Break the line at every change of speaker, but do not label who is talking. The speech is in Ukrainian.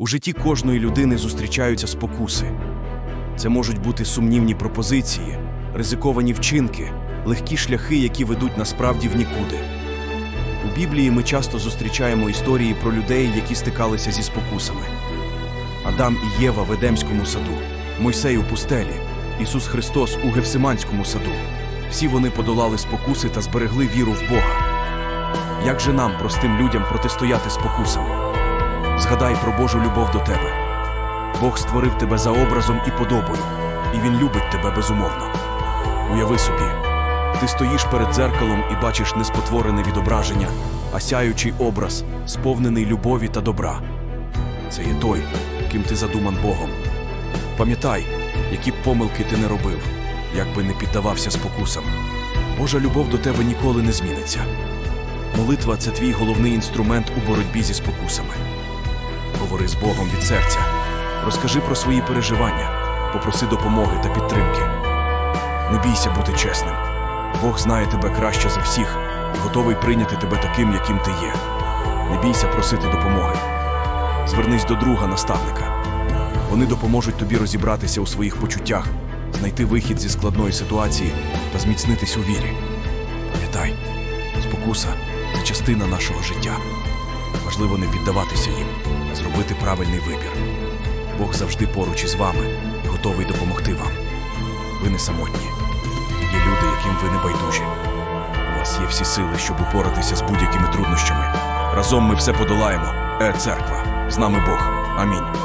У житті кожної людини зустрічаються спокуси. Це можуть бути сумнівні пропозиції, ризиковані вчинки, легкі шляхи, які ведуть насправді в нікуди. У Біблії ми часто зустрічаємо історії про людей, які стикалися зі спокусами. Адам і Єва в Едемському саду, Мойсей у пустелі, Ісус Христос у Гевсиманському саду. Всі вони подолали спокуси та зберегли віру в Бога. Як же нам, простим людям, протистояти спокусам? Згадай про Божу любов до тебе. Бог створив тебе за образом і подобою, і Він любить тебе безумовно. Уяви собі, ти стоїш перед дзеркалом і бачиш не спотворене відображення, а сяючий образ, сповнений любові та добра. Це є той, ким ти задуман Богом. Пам'ятай, які б помилки ти не робив, як би не піддавався спокусам. Божа любов до тебе ніколи не зміниться. Молитва це твій головний інструмент у боротьбі зі спокусами. Говори з Богом від серця, розкажи про свої переживання, попроси допомоги та підтримки. Не бійся бути чесним. Бог знає тебе краще за всіх готовий прийняти тебе таким, яким ти є. Не бійся просити допомоги. Звернись до друга наставника. Вони допоможуть тобі розібратися у своїх почуттях, знайти вихід зі складної ситуації та зміцнитись у вірі. Пам'ятай, спокуса це частина нашого життя. Важливо не піддаватися їм, а зробити правильний вибір. Бог завжди поруч із вами і готовий допомогти вам. Ви не самотні. Є люди, яким ви не байдужі. У вас є всі сили, щоб упоратися з будь-якими труднощами. Разом ми все подолаємо. Е, церква, з нами Бог. Амінь.